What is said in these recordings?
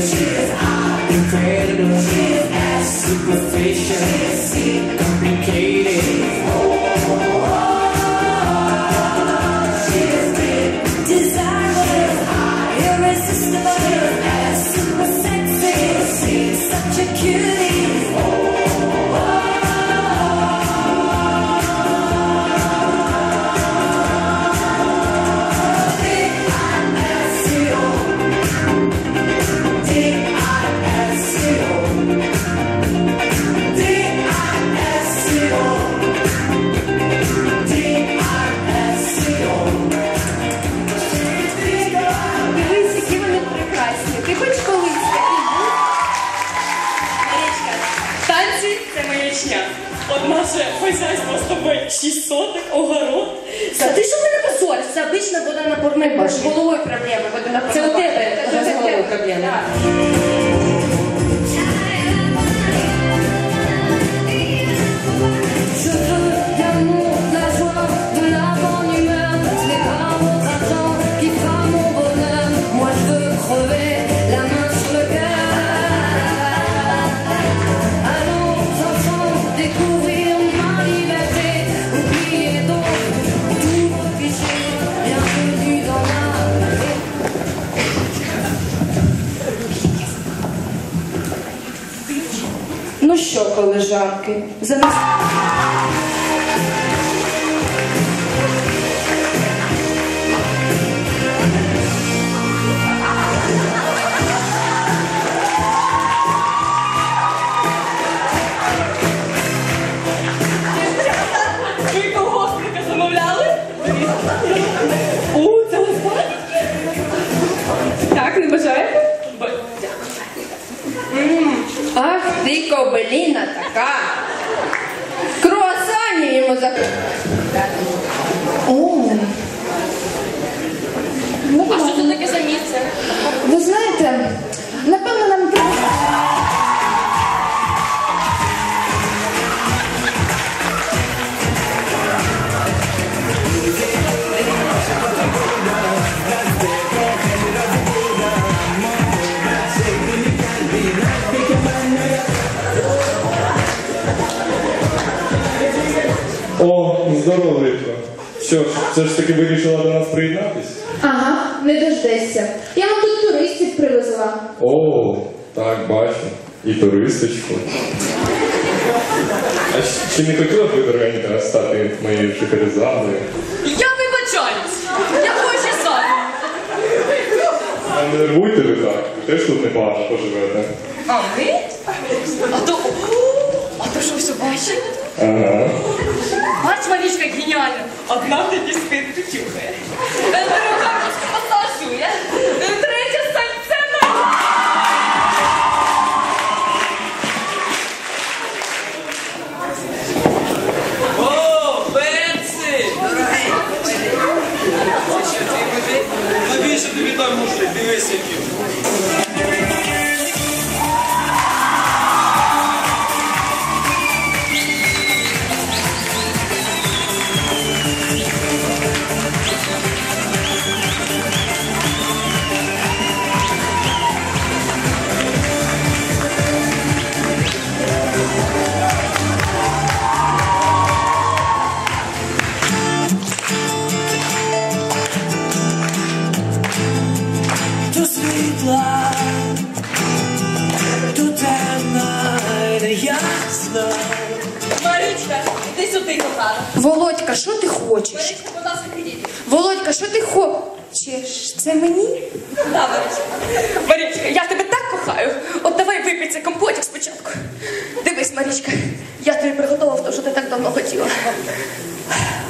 She is hot, as superficial. as complicated. Oh, is desirable. Irresistible. as super sexy. Such a cute. Позориш? Це обично буде на порнобар. З головою проблеми буде на Це у тебе, Це вже з у головою тебе. проблеми. Так. Je що, колежанки, за кобеліна така. Круасані йому за. О, А що це таке за місце? ви знаєте, здорово, Ритко. Що ж, все ж таки вирішила до нас приєднатись? Ага, не дождешся. Я вам тут туристів привезла. О, так, бачу. І туристочку. А чи не хотіла б ви, дорогенька, стати моєю шикаризадою? Я вибачаюсь. Я хочу сам. А не нервуйте ви так, ви теж тут непогано поживете. А ми? А то... А то що все бачить? Ага. Бач, Марічка, геніальна. Одна тоді спить тюхає. Друга масажує. Володька, що ти хочеш? Будь ласка. Володька, що ти хочеш? Це мені? Да, Марічка. Марічка, я тебе так кохаю. От давай випий цей компотик спочатку. Дивись, Марічка, я тобі приготував те, що ти так давно хотіла.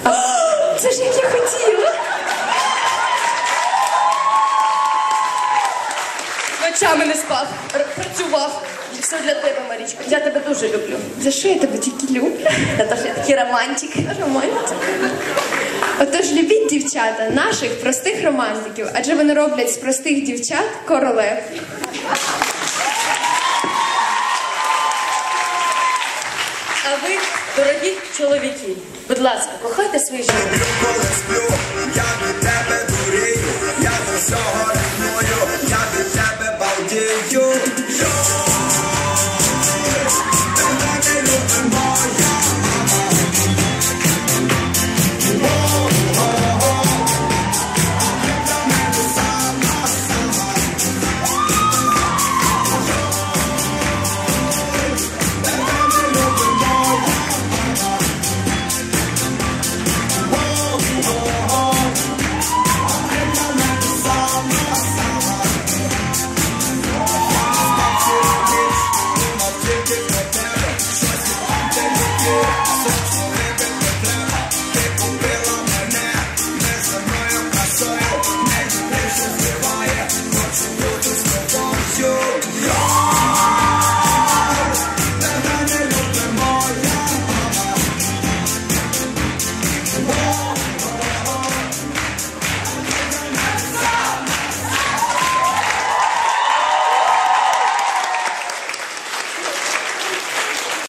А, Це ж як я хотіла. Ночами не спав, р- працював. І все для тебе, Марічка. Я тебе дуже люблю. За що я тебе тільки люблю? Я теж я такий романтик. Романтик. Отож, любіть дівчата, наших простих романтиків, адже вони роблять з простих дівчат королев. А ви, дорогі чоловіки, будь ласка, кохайте свої жінки. message.